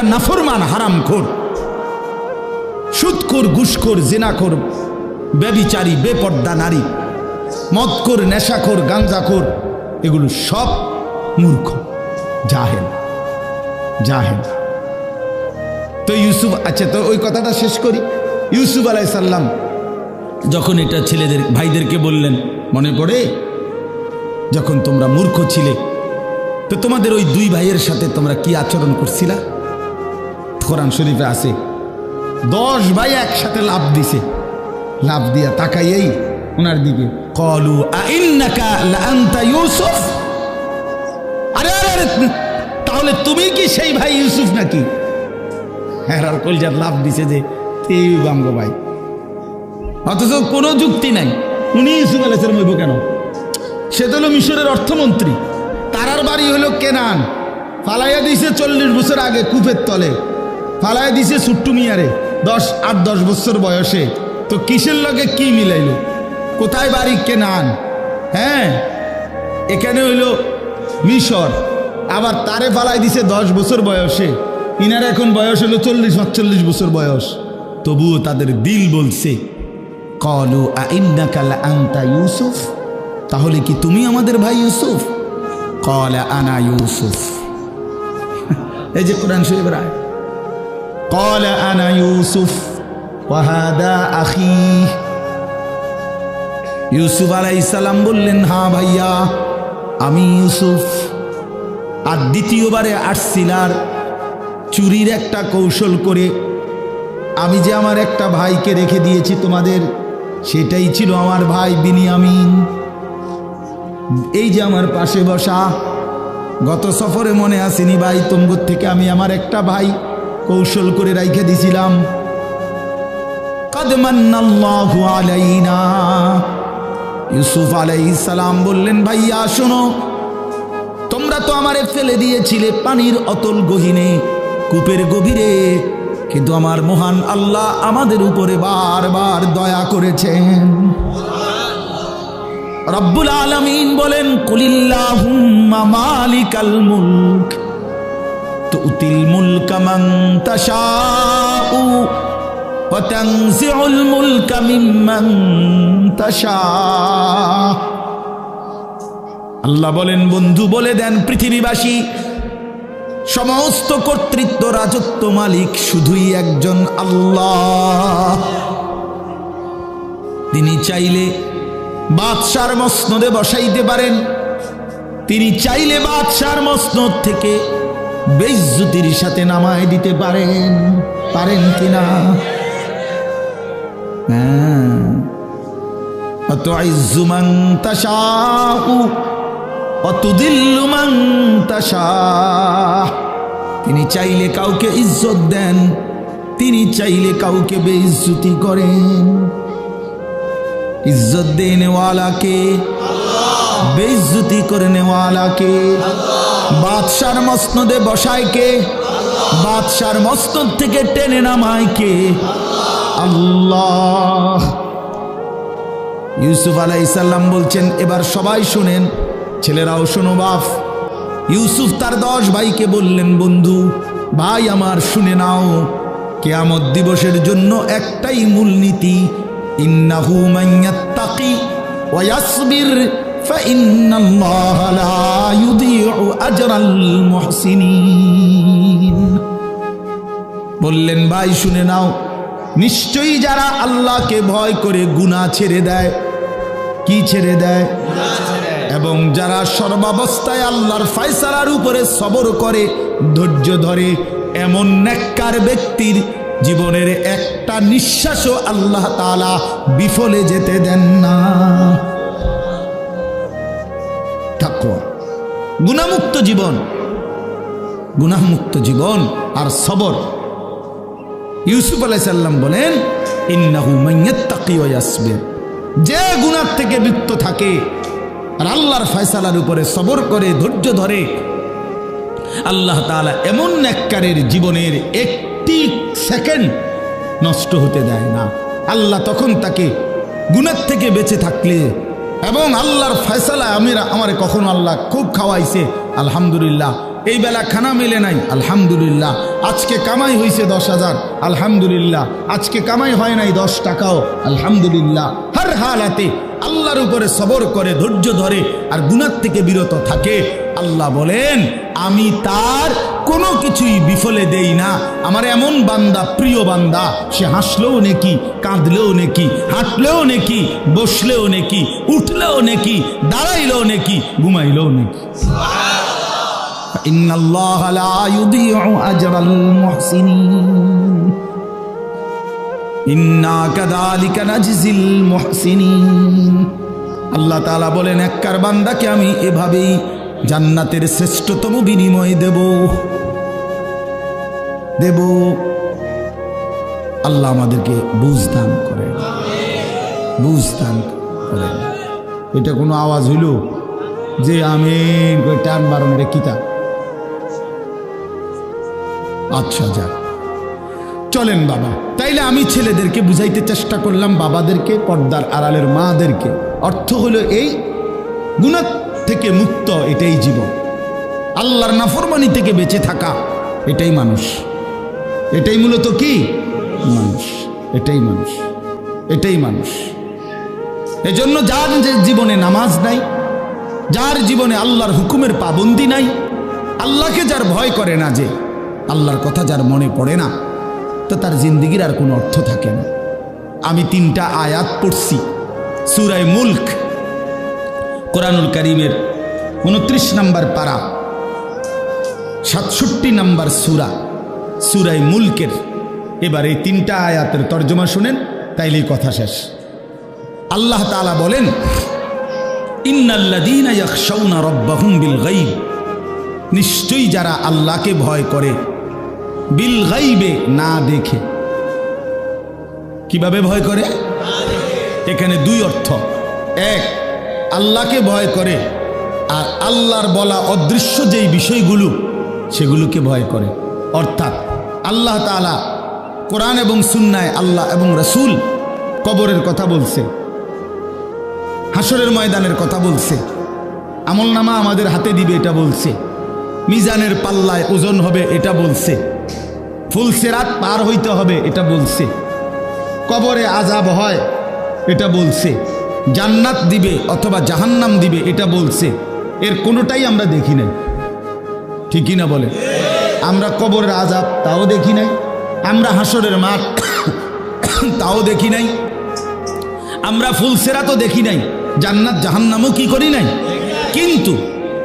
একটা নাফরমান হারাম খোর সুদখোর ঘুষখোর, জেনাখোর, ব্যবিচারী, বেপর্দা নারী, মদখোর, নেশাখোর, গাঞ্জাখোর, এগুলো সব মূর্খ। জাহেল। জাহেল। তো ইউসুফ আচ্ছা তো ওই কথাটা শেষ করি। ইউসুফ আলাইসাল্লাম যখন এটা ছেলেদের, ভাইদেরকে বললেন, মনে পড়ে? যখন তোমরা মূর্খ ছিলে, তো তোমাদের ওই দুই ভাইয়ের সাথে তোমরা কি আচরণ করছিলা? কোরআন শরীফে আছে। দশ ভাই একসাথে লাভ দিছে। লাভ দিয়া তাকাইয়েই ওনার দিকে, কলু ইউসুফ? আরে আরে তাহলে তুমি কি সেই ভাই ইউসুফ নাকি? হ্যাঁ আর কলজার লাভ দিছে যে বাঙ্গ ভাই। অথচ কোনো যুক্তি নাই। উনি ইউসুফ আলাইসালাম হইব কেন? সে তো হলো মিশরের অর্থমন্ত্রী। তারার বাড়ি হলো কেনান। ফালাইয়া দিছে চল্লিশ বছর আগে কূপের তলে। ফালাইয়া দিছে সুট্টু মিয়ারে। দশ, আট, দশ বছর বয়সে। তো কিসের লগে কি মিলাইলো? কোথায় বাড়ি কেনান? হ্যাঁ? এখানে হইল মিশর। আবার তারে ফালাই দিছে দশ বছর বয়সে। ইনার এখন বয়স হলো চল্লিশ পাঁচচল্লিশ বছর বয়স। তবুও তাদের দিল বলছে, কলু আন্তা ইউসুফ? তাহলে কি তুমি আমাদের ভাই ইউসুফ? কল আনা ইউসুফ। এই যে কোরআন শরীফের আয় কল আনা ইউসুফ ওয়াহাদা আখি ইউসুফ আলাইসালাম বললেন হ্যাঁ ভাইয়া, আমি ইউসুফ। আর দ্বিতীয়বারে আসছিলার চুরির একটা কৌশল করে আমি যে আমার একটা ভাইকে রেখে দিয়েছি তোমাদের, সেটাই ছিল আমার ভাই বিনিয়ামিন। এই যে আমার পাশে বসা, গত সফরে মনে আসেনি ভাই তুমগুর থেকে আমি আমার একটা ভাই কৌশল করে রাইখে দিছিলাম। আলাইনা। ইউসুফ আলাইহিস সালাম বললেন, ভাইয়া, শোনো, তোমরা তো আমারে ফেলে দিয়েছিলে পানির অতল গহিনে, কূপের গভীরে, কিন্তু আমার মহান আল্লাহ আমাদের উপরে বারবার দয়া করেছেন। রব্বুল আলমিন বলেন, কুলিল্লাহুম্মা মালিকাল মুলক। আল্লাহ বলেন, বন্ধু, বলে দেন পৃথিবীবাসী, সমস্ত কর্তৃত্ব, রাজত্ব মালিক শুধুই একজন আল্লাহ। তিনি চাইলে বাদশার মসনদে বসাইতে পারেন, তিনি চাইলে বাদশার মসনদ থেকে বেজ্জুতির সাথে নামায় দিতে পারেন। পারেন কিনা? হ্যাঁ। তিনি চাইলে কাউকে ইজ্জত দেন, তিনি চাইলে কাউকে বেইজ্জতি করেন। ইজ্জত দেনেওয়ালাকে বেইজ্জতি করে নেওয়ালাকে বাদশার মসনদে বসায় কে? বাদশার মসনদ থেকে টেনে নামায় কে? আল্লাহ। ইউসুফ আলাইসাল্লাম বলছেন, এবার সবাই শুনেন, ছেলেরাও শোনো বাপ। ইউসুফ তার দশ ভাইকে বললেন, বন্ধু, ভাই আমার শুনে নাও, কেয়ামত দিবসের জন্য একটাই মূলনীতি, ইন্নাহু মাইয়াত্তাকি ওয়া ইয়াসবির। فإن الله لا يضيع أجر المحسنين বললেন ভাই শুনে নাও নিশ্চয়ই যারা আল্লাহকে ভয় করে গুনাহ ছেড়ে দেয় কি ছেড়ে দেয় এবং যারা সর্বাবস্থায় আল্লাহর ফায়সালার উপরে সবর করে ধৈর্য ধরে এমন নেককার ব্যক্তির জীবনের একটা নিঃশ্বাসও আল্লাহ তাআলা বিফলে যেতে দেন না গুণামুক্ত জীবন। গুনাহমুক্ত জীবন আর সবর। ইউসুফ আলাইসাল্লাম বলেন, ইন্নাহু মাইয়াত্তাকি ওয়া ইয়াসবির। যে গুনাহ থেকে বিত্ত থাকে আর আল্লাহর ফয়সালার উপরে সবর করে, ধৈর্য ধরে, আল্লাহ তাআলা এমন নেককারের জীবনের একটি সেকেন্ড নষ্ট হতে দেয় না। আল্লাহ তখন তাকে গুনার থেকে বেঁচে থাকলে এবং আল্লাহর ফয়সালা আমিরা আমার কখনো আল্লাহ খুব খাওয়াইছে, আলহামদুলিল্লাহ। এই বেলা খানা মেলে নাই, আলহামদুলিল্লাহ। আজকে কামাই হয়েছে দশ হাজার, আলহামদুলিল্লাহ। আজকে কামাই হয় নাই দশ টাকাও, আলহামদুলিল্লাহ। হর হালাতে আল্লাহর উপরে সবর করে, ধৈর্য ধরে আর গুনার থেকে বিরত থাকে। আল্লাহ বলেন, আমি তার কোনো কিছুই বিফলে দেই না। আমার এমন বান্দা, প্রিয় বান্দা, সে হাসলেও নেকি, কাঁদলেও নেকি, হাঁটলেও নেকি, বসলেও নেকি, উঠলেও নেকি, দাঁড়াইলেও নেকি, ঘুমাইলেও নেকি। আল্লাহ বলেন, এককার বান্দাকে আমি এভাবেই জান্নাতের শ্রেষ্ঠতম বিনিময় দেব। দেব। আল্লাহ আমাদেরকে বুঝ দান করেন। বুঝ দান করেন। এটা কোনো আওয়াজ হইল? যে আমি টান বারণ কিতাব আচ্ছা যাক। চলেন বাবা, তাইলে আমি ছেলেদেরকে বুঝাইতে চেষ্টা করলাম বাবাদেরকে, পর্দার আড়ালের মাদেরকে। অর্থ হলো এই গুণা থেকে মুক্ত এটাই জীবন। আল্লাহর নাফরমানি থেকে বেঁচে থাকা, এটাই মানুষ। এটাই মূলত কি? মানুষ। এটাই মানুষ। এটাই মানুষ। এজন্য যার যে জীবনে নামাজ নাই যার জীবনে আল্লাহর হুকুমের পাবন্দি নাই আল্লাহকে যার ভয় করে না যে আল্লাহর কথা যার মনে পড়ে না তো তার জিন্দিগির আর কোনো অর্থ থাকে না। আমি তিনটা আয়াত পড়ছি। সুরায় মুল্ক কোরআনুল করিমের উনত্রিশ নম্বর পারা সাতষট্টি নম্বর সুরা। সুরাই মুলকের। এবার এই তিনটা আয়াতের তর্জমা শুনেন, তাইলেই কথা শেষ। আল্লাহ তাআলা বলেন নিশ্চয়ই যারা আল্লাহকে ভয় করে, বিল গাইবে না দেখে। কীভাবে ভয় করে? এখানে দুই অর্থ। এক, আল্লাহকে ভয় করে, আর আল্লাহর বলা অদৃশ্য যেই বিষয়গুলো, সেগুলোকে ভয় করে। অর্থাৎ আল্লাহ তাআলা কোরআন এবং সুন্নায় আল্লাহ এবং রসুল কবরের কথা বলছে। হাসরের ময়দানের কথা বলছে। আমলনামা আমাদের হাতে দিবে এটা বলছে। মিজানের পাল্লায় ওজন হবে এটা বলছে। ফুলসেরাত পার হইতে হবে এটা বলছে। কবরে আজাব হয় এটা বলছে। জান্নাত দিবে অথবা জাহান্নাম দিবে এটা বলছে। এর কোনোটাই আমরা দেখি নাই। ঠিকই না বলে আমরা কবরের আজাব তাও দেখি নাই। আমরা হাসরের মাঠ তাও দেখি নাই। আমরা ফুলসেরা তো দেখি নাই। জান্নাত, জাহান্নামও কি করি নাই? কিন্তু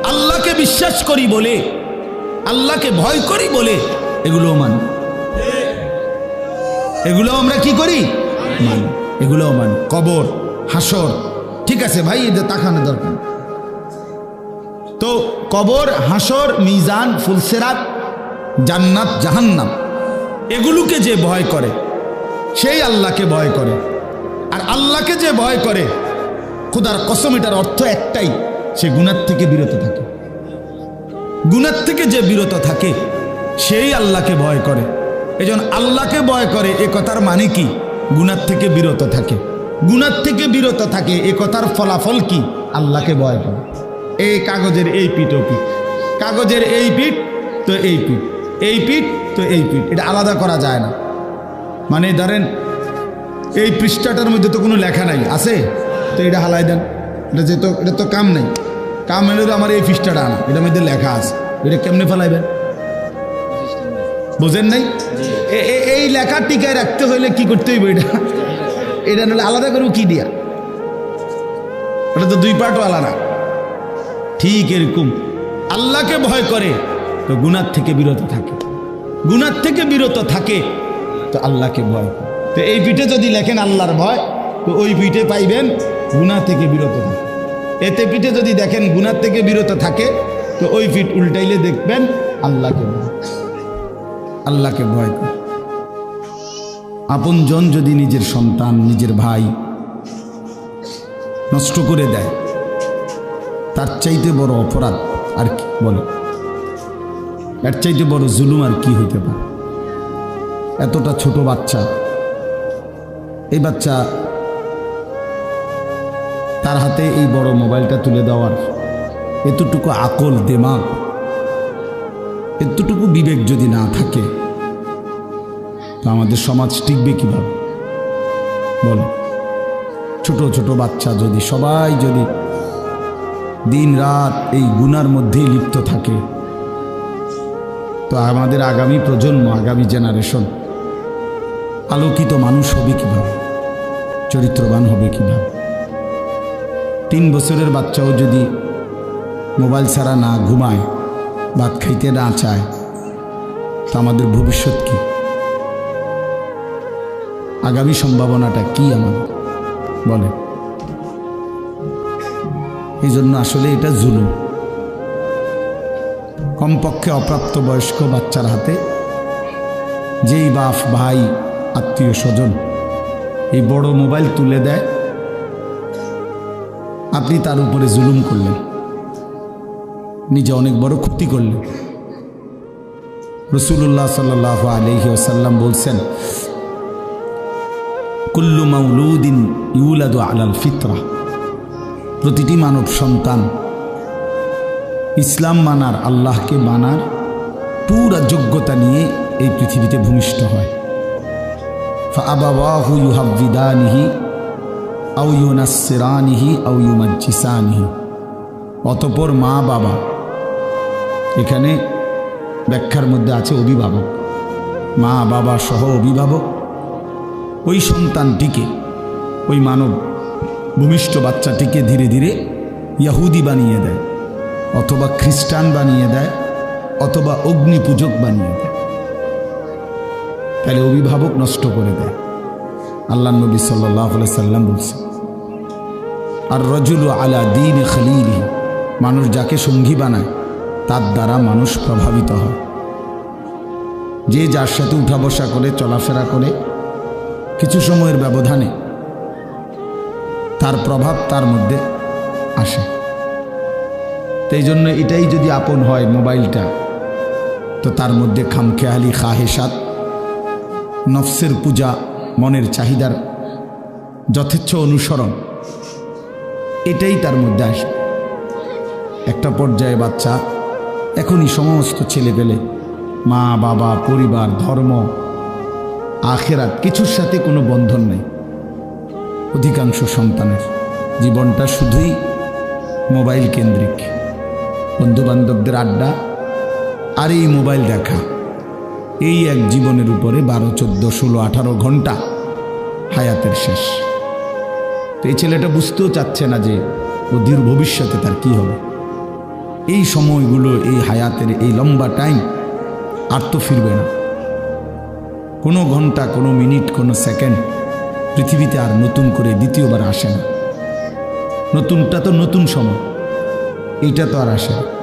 আল্লাহকে বিশ্বাস করি বলে, আল্লাহকে ভয় করি বলে এগুলোও মানি। এগুলো আমরা কি করি? মানি। এগুলোও মানি। কবর, হাসর। ঠিক আছে ভাই, এদের তাকানো দরকার। তো কবর, হাসর, মিজান ফুলসেরাত জান্নাত জাহান্নাম। এগুলোকে যে ভয় করে, সেই আল্লাহকে ভয় করে। আর আল্লাহকে যে ভয় করে, খুদার কসম এটার অর্থ একটাই, সে গুণার থেকে বিরত থাকে। গুণার থেকে যে বিরত থাকে, সেই আল্লাহকে ভয় করে। এজন আল্লাহকে ভয় করে, এ কথার মানে কি? গুণার থেকে বিরত থাকে। গুণার থেকে বিরত থাকে, এ কথার ফলাফল কি? আল্লাহকে ভয় করে। এই কাগজের এই পিঠ ও পিঠ। কাগজের এই পিঠ, তো এই পিঠ। এই পিঠ তো এই পিঠ, এটা আলাদা করা যায় না। মানে ধরেন, এই পৃষ্ঠাটার মধ্যে তো কোনো লেখা নাই, আছে? তো এটা হালাই দেন। এটা যে তো এটা তো কাম নেই। কাম হলে তো আমার এই পৃষ্ঠাটা আনা, এটার মধ্যে লেখা আছে। এটা কেমনে ফেলাইবেন? বোঝেন নাই? এই লেখা টিকায় রাখতে হইলে কি করতে হইব এটা? এটা নাহলে আলাদা করব কি দিয়া? ওটা তো দুই পার্টও আলাদা ঠিক এরকম। আল্লাহকে ভয় করে। তো গুনার থেকে বিরত থাকে। গুনার থেকে বিরত থাকে, তো আল্লাহকে ভয় তো এই পিঠে যদি লেখেন আল্লাহর ভয়, তো ওই পিঠে পাইবেন গুনাহ থেকে বিরত থাকে। এতে পিঠে যদি দেখেন গুনার থেকে বিরত থাকে, তো ওই পিঠ উল্টাইলে দেখবেন আল্লাহকে ভয় আল্লাহকে ভয় করে। আপনজন যদি নিজের সন্তান, নিজের ভাই নষ্ট করে দেয়, তার চাইতে বড় অপরাধ আর কি বলে? এর চাইতে বড় জুলুম আর কি হইতে পারে? এতটা ছোট বাচ্চা, এই বাচ্চা তার হাতে এই বড় মোবাইলটা তুলে দেওয়ার এতটুকু আকল, দেমাগ, এতটুকু বিবেক যদি না থাকে, তো আমাদের সমাজ টিকবে কীভাবে? বল। ছোট ছোট বাচ্চা যদি, সবাই যদি দিন রাত এই গুনার মধ্যেই লিপ্ত থাকে তো আমাদের আগামী প্রজন্ম, আগামী জেনারেশন আলোকিত মানুষ হবে কীভাবে? চরিত্রবান হবে কীভাবে? তিন বছরের বাচ্চাও যদি মোবাইল ছাড়া না ঘুমায়, ভাত খাইতে না চায়, তো আমাদের ভবিষ্যৎ কি? আগামী সম্ভাবনাটা কি আমাদের? বলে এই জন্য আসলে এটা জুলুম। কমপক্ষে অপ্রাপ্তবয়স্ক বাচ্চার হাতে, যেই বাপ ভাই, আত্মীয় স্বজন, এই বড় মোবাইল তুলে দেয়। আপনি তার উপরে জুলুম করলেন। নিজে অনেক বড় ক্ষতি করলেন। রসুল্লাহ সাল্লাহ আলহি আসাল্লাম বলছেন, কুল্লু মাউলুদিন ইউলাদু আলাল ফিতরা। প্রতিটি মানব সন্তান ইসলাম মানার, আল্লাহকে মানার পুরা যোগ্যতা নিয়ে এই পৃথিবীতে ভূমিষ্ঠ হয়। ফাবাহু ইউহাবিদানিহি আউ ইউনাসিরানিহি আউ অতপর মা বাবা, এখানে ব্যাখ্যার মধ্যে আছে অভিভাবক। মা বাবা সহ অভিভাবক। ওই সন্তানটিকে, ওই মানব ভূমিষ্ঠ বাচ্চাটিকে ধীরে ধীরে ইয়াহুদি বানিয়ে দেয়। অথবা খ্রিস্টান বানিয়ে দেয়, অথবা অগ্নি পূজক বানিয়ে দেয়। তাহলে অভিভাবক নষ্ট করে দেয়। আল্লাহ নবী সাল্লাহ সাল্লাম বলছে আর রজুল আলা দিন খালিলি মানুষ যাকে সঙ্গী বানায়, তার দ্বারা মানুষ প্রভাবিত হয়। যে যার সাথে উঠা বসা করে, চলাফেরা করে, কিছু সময়ের ব্যবধানে তার প্রভাব তার মধ্যে আসে। তাই জন্য এটাই যদি আপন হয় মোবাইলটা, তো তার মধ্যে খামখেয়ালি, খাহেসাত, নফসের পূজা, মনের চাহিদার যথেচ্ছ অনুসরণ, এটাই তার মধ্যে আসবে একটা পর্যায়ে বাচ্চা, এখনই সমস্ত ছেলে পেলে মা, বাবা, পরিবার, ধর্ম, আখেরাত, কিছুর সাথে কোনো বন্ধন নেই। অধিকাংশ সন্তানের জীবনটা শুধুই মোবাইল কেন্দ্রিক। বন্ধুবান্ধবদের আড্ডা আর এই মোবাইল দেখা। এই এক জীবনের উপরে বারো, চোদ্দ, ষোলো, আঠারো ঘণ্টা হায়াতের শেষ। তো এই ছেলেটা বুঝতেও চাচ্ছে না যে ওদের ভবিষ্যতে তার কি হবে। এই সময়গুলো, এই হায়াতের এই লম্বা টাইম আর তো ফিরবে না। কোনো ঘণ্টা, কোনো মিনিট, কোনো সেকেন্ড পৃথিবীতে আর নতুন করে দ্বিতীয়বার আসে না। নতুনটা তো নতুন সময়। এইটা তো আর আসে না।